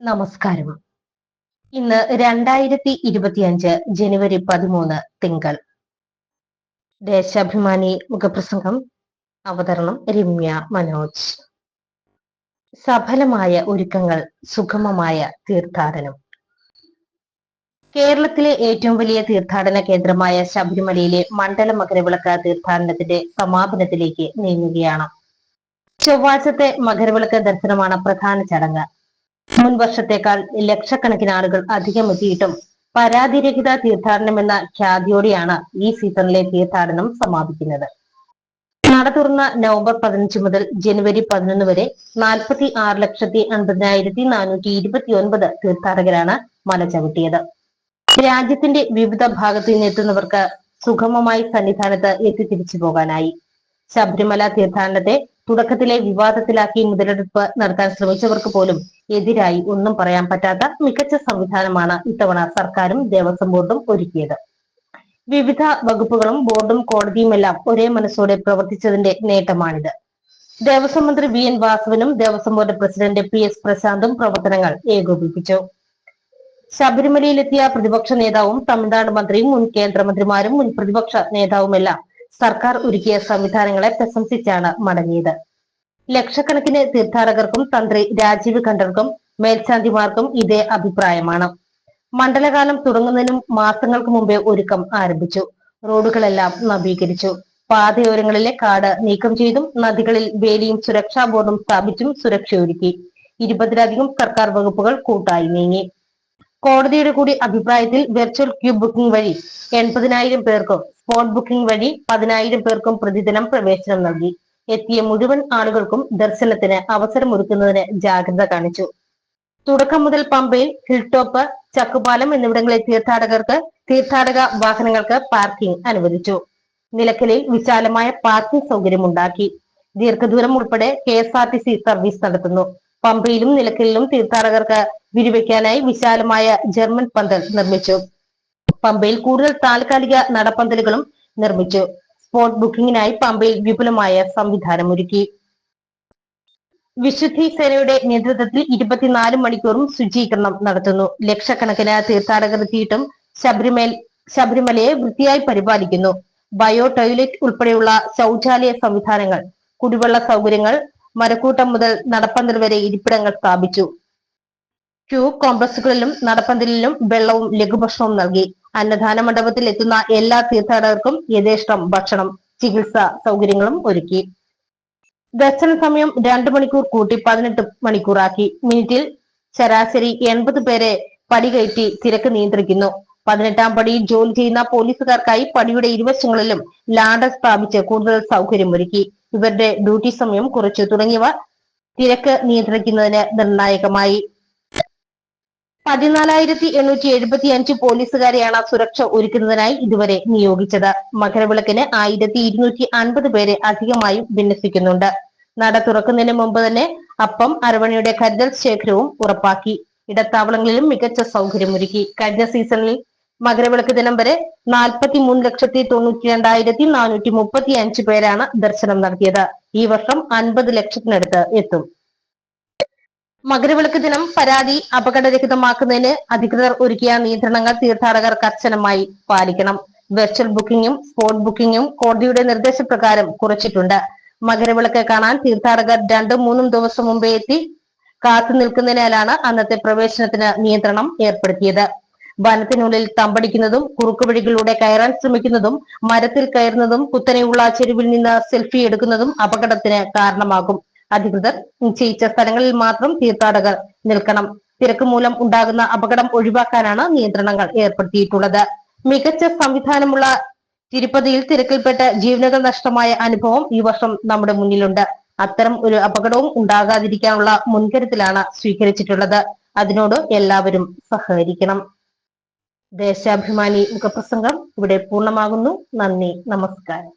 നമസ്കാരം ഇന്ന് രണ്ടായിരത്തി ഇരുപത്തിയഞ്ച് ജനുവരി പതിമൂന്ന് തിങ്കൾ. ദേശാഭിമാനി മുഖപ്രസംഗം അവതരണം രമ്യ മനോജ്. സഫലമായ ഒരുക്കങ്ങൾ സുഗമമായ തീർത്ഥാടനം. കേരളത്തിലെ ഏറ്റവും വലിയ തീർത്ഥാടന കേന്ദ്രമായ ശബരിമലയിലെ മണ്ഡല മകരവിളക്ക് തീർത്ഥാടനത്തിന്റെ സമാപനത്തിലേക്ക് നീങ്ങുകയാണ്. ചൊവ്വാഴ്ചത്തെ മകരവിളക്ക് ദർശനമാണ് പ്രധാന ചടങ്ങ്. മുൻ വർഷത്തേക്കാൾ ലക്ഷക്കണക്കിന് ആളുകൾ അധികം എത്തിയിട്ടും പരാതിരഹിത തീർത്ഥാടനം എന്ന ഖ്യാതിയോടെയാണ് ഈ സീസണിലെ തീർത്ഥാടനം സമാപിക്കുന്നത്. നട തുറന്ന നവംബർ പതിനഞ്ച് മുതൽ ജനുവരി പതിനൊന്ന് വരെ നാൽപ്പത്തി ആറ് ലക്ഷത്തി അൻപതിനായിരത്തി നാനൂറ്റി ഇരുപത്തി ഒൻപത് തീർത്ഥാടകരാണ് മല ചവിട്ടിയത്. രാജ്യത്തിന്റെ വിവിധ ഭാഗത്തു നിന്ന് എത്തുന്നവർക്ക് സുഗമമായി സന്നിധാനത്ത് എത്തിത്തിരിച്ചു പോകാനായി. ശബരിമല തീർത്ഥാടനത്തെ തുടക്കത്തിലെ വിവാദത്തിലാക്കി മുതലെടുപ്പ് നടത്താൻ ശ്രമിച്ചവർക്ക് പോലും എതിരായി ഒന്നും പറയാൻ പറ്റാത്ത മികച്ച സംവിധാനമാണ് ഇത്തവണ സർക്കാരും ദേവസ്വം ബോർഡും ഒരുക്കിയത്. വിവിധ വകുപ്പുകളും ബോർഡും കോടതിയുമെല്ലാം ഒരേ മനസ്സോടെ പ്രവർത്തിച്ചതിന്റെ നേട്ടമാണിത്. ദേവസ്വം മന്ത്രി V. N. വാസവനും Devaswom board president P. S. പ്രശാന്തും പ്രവർത്തനങ്ങൾ ഏകോപിപ്പിച്ചു. ശബരിമലയിലെത്തിയ പ്രതിപക്ഷ നേതാവും തമിഴ്നാട് മന്ത്രിയും മുൻ കേന്ദ്രമന്ത്രിമാരും മുൻ പ്രതിപക്ഷ നേതാവുമെല്ലാം സർക്കാർ ഒരുക്കിയ സംവിധാനങ്ങളെ പ്രശംസിച്ചാണ് മടങ്ങിയത്. ലക്ഷക്കണക്കിന് തീർത്ഥാടകർക്കും തന്ത്രി രാജീവ് ഖണ്ഡർക്കും മേൽശാന്തിമാർക്കും ഇതേ അഭിപ്രായമാണ്. മണ്ഡലകാലം തുടങ്ങുന്നതിനും മാസങ്ങൾക്ക് മുമ്പേ ഒരുക്കം ആരംഭിച്ചു. റോഡുകളെല്ലാം നവീകരിച്ചു. പാതയോരങ്ങളിലെ കാട് നീക്കം ചെയ്തും നദികളിൽ വേലിയും സുരക്ഷാ ബോർഡും സ്ഥാപിച്ചും സുരക്ഷയൊരുക്കി. ഇരുപതിലധികം സർക്കാർ വകുപ്പുകൾ കൂട്ടായി നീങ്ങി. കോടതിയുടെ കൂടി അഭിപ്രായത്തിൽ വെർച്വൽ ക്യൂ ബുക്കിംഗ് വഴി എൺപതിനായിരം പേർക്കും സ്പോട്ട് ബുക്കിംഗ് വഴി പതിനായിരം പേർക്കും പ്രതിദിനം പ്രവേശനം നൽകി. എത്തിയ മുഴുവൻ ആളുകൾക്കും ദർശനത്തിന് അവസരമൊരുക്കുന്നതിന് ജാഗ്രത കാണിച്ചു. തുടക്കം മുതൽ പമ്പയിൽ ഹിൽടോപ്പ് ചക്കുപാലം എന്നിവിടങ്ങളിലെ തീർത്ഥാടകർക്ക് തീർത്ഥാടക വാഹനങ്ങൾക്ക് പാർക്കിംഗ് അനുവദിച്ചു. നിലക്കലിൽ വിശാലമായ പാർക്കിംഗ് സൗകര്യമുണ്ടാക്കി. ദീർഘദൂരം ഉൾപ്പെടെ K S R T C service നടത്തുന്നു. പമ്പയിലും നിലക്കലിലും തീർത്ഥാടകർക്ക് വിരിവയ്ക്കാനായി വിശാലമായ ജർമ്മൻ പന്തൽ നിർമ്മിച്ചു. പമ്പയിൽ കൂടുതൽ താൽക്കാലിക നടപ്പന്തലുകളും നിർമ്മിച്ചു. സ്പോട്ട് ബുക്കിംഗിനായി പമ്പയിൽ വിപുലമായ സംവിധാനം ഒരുക്കി വിശുദ്ധി സേനയുടെ നേതൃത്വത്തിൽ ഇരുപത്തിനാല് മണിക്കൂറും ശുചീകരണം നടത്തുന്നു. ലക്ഷക്കണക്കിന് തീർത്ഥാടകർ എത്തിയിട്ടും ശബരിമല ശബരിമലയെ വൃത്തിയായി പരിപാലിക്കുന്നു. ബയോ ടോയ്ലറ്റ് ഉൾപ്പെടെയുള്ള ശൗചാലയ സംവിധാനങ്ങൾ കുടിവെള്ള സൗകര്യങ്ങൾ മരക്കൂട്ടം മുതൽ നടപ്പന്തൽ വരെ ഇരിപ്പിടങ്ങൾ സ്ഥാപിച്ചു. ക്യൂ കോംപ്ലക്സുകളിലും നടപ്പന്തലിലും വെള്ളവും ലഘുഭക്ഷണവും നൽകി. അന്നദാന മണ്ഡപത്തിൽ എത്തുന്ന എല്ലാ തീർത്ഥാടകർക്കും യഥേഷ്ടം ഭക്ഷണം ചികിത്സ സൗകര്യങ്ങളും ഒരുക്കി. ദർശന സമയം രണ്ടു മണിക്കൂർ കൂട്ടി പതിനെട്ട് മണിക്കൂറാക്കി. മിനിറ്റിൽ ശരാശരി എൺപത് പേരെ പടി കയറ്റി തിരക്ക് നിയന്ത്രിക്കുന്നു. പതിനെട്ടാം പടിയിൽ ജോലി ചെയ്യുന്ന പോലീസുകാർക്കായി പടിയുടെ ഇരുവശങ്ങളിലും ലാഡർ സ്ഥാപിച്ച് കൂടുതൽ സൗകര്യമൊരുക്കി ഇവരുടെ ഡ്യൂട്ടി സമയം കുറച്ചു. തുടങ്ങിയവ തിരക്ക് നിയന്ത്രിക്കുന്നതിന് നിർണായകമായി. പതിനാലായിരത്തി എണ്ണൂറ്റി എഴുപത്തി അഞ്ച് പോലീസുകാരെയാണ് സുരക്ഷ ഒരുക്കുന്നതിനായി ഇതുവരെ നിയോഗിച്ചത്. മകരവിളക്കിന് ആയിരത്തി ഇരുന്നൂറ്റി അൻപത് പേരെ അധികമായും വിന്യസിക്കുന്നുണ്ട്. നട തുറക്കുന്നതിന് മുമ്പ് തന്നെ അപ്പം അരവണയുടെ കരുതൽ ശേഖരവും ഉറപ്പാക്കി. ഇടത്താവളങ്ങളിലും മികച്ച സൗകര്യമൊരുക്കി. കഴിഞ്ഞ സീസണിൽ മകരവിളക്ക് ദിനം വരെ നാൽപ്പത്തി മൂന്ന് ലക്ഷത്തി തൊണ്ണൂറ്റി രണ്ടായിരത്തി നാനൂറ്റി മുപ്പത്തി അഞ്ച് പേരാണ് ദർശനം നടത്തിയത്. ഈ വർഷം അൻപത് ലക്ഷത്തിനടുത്ത് എത്തും. മകരവിളക്ക് ദിനം പരാതി അപകടരഹിതമാക്കുന്നതിന് അധികൃതർ ഒരുക്കിയ നിയന്ത്രണങ്ങൾ തീർത്ഥാടകർ കർശനമായി പാലിക്കണം. വെർച്വൽ ബുക്കിംഗും സ്പോട്ട് ബുക്കിംഗും കോടതിയുടെ നിർദ്ദേശപ്രകാരം കുറച്ചിട്ടുണ്ട്. മകരവിളക്ക് കാണാൻ തീർത്ഥാടകർ രണ്ടും മൂന്നും ദിവസം മുമ്പേ എത്തി കാത്തു നിൽക്കുന്നതിനാലാണ് അന്നത്തെ പ്രവേശനത്തിന് നിയന്ത്രണം ഏർപ്പെടുത്തിയത്. വനത്തിനുള്ളിൽ തമ്പടിക്കുന്നതും കുറുക്കുവഴികളിലൂടെ കയറാൻ ശ്രമിക്കുന്നതും മരത്തിൽ കയറുന്നതും കുത്തനെയുള്ള ചെരുവിൽ നിന്ന് സെൽഫി എടുക്കുന്നതും അപകടത്തിന് കാരണമാകും. അധികൃതർ നിശ്ചയിച്ച സ്ഥലങ്ങളിൽ മാത്രം തീർത്ഥാടകർ നിൽക്കണം. തിരക്ക് മൂലം ഉണ്ടാകുന്ന അപകടം ഒഴിവാക്കാനാണ് നിയന്ത്രണങ്ങൾ ഏർപ്പെടുത്തിയിട്ടുള്ളത്. മികച്ച സംവിധാനമുള്ള തിരുപ്പതിയിൽ തിരക്കിൽപ്പെട്ട ജീവനുകൾ നഷ്ടമായ അനുഭവം ഈ വർഷം നമ്മുടെ മുന്നിലുണ്ട്. അത്തരം ഒരു അപകടവും ഉണ്ടാകാതിരിക്കാനുള്ള മുൻകരുതലാണ് സ്വീകരിച്ചിട്ടുള്ളത്. അതിനോട് എല്ലാവരും സഹകരിക്കണം. ദേശാഭിമാനി മുഖപ്രസംഗം ഇവിടെ പൂർണമാകുന്നു. നന്ദി. നമസ്കാരം.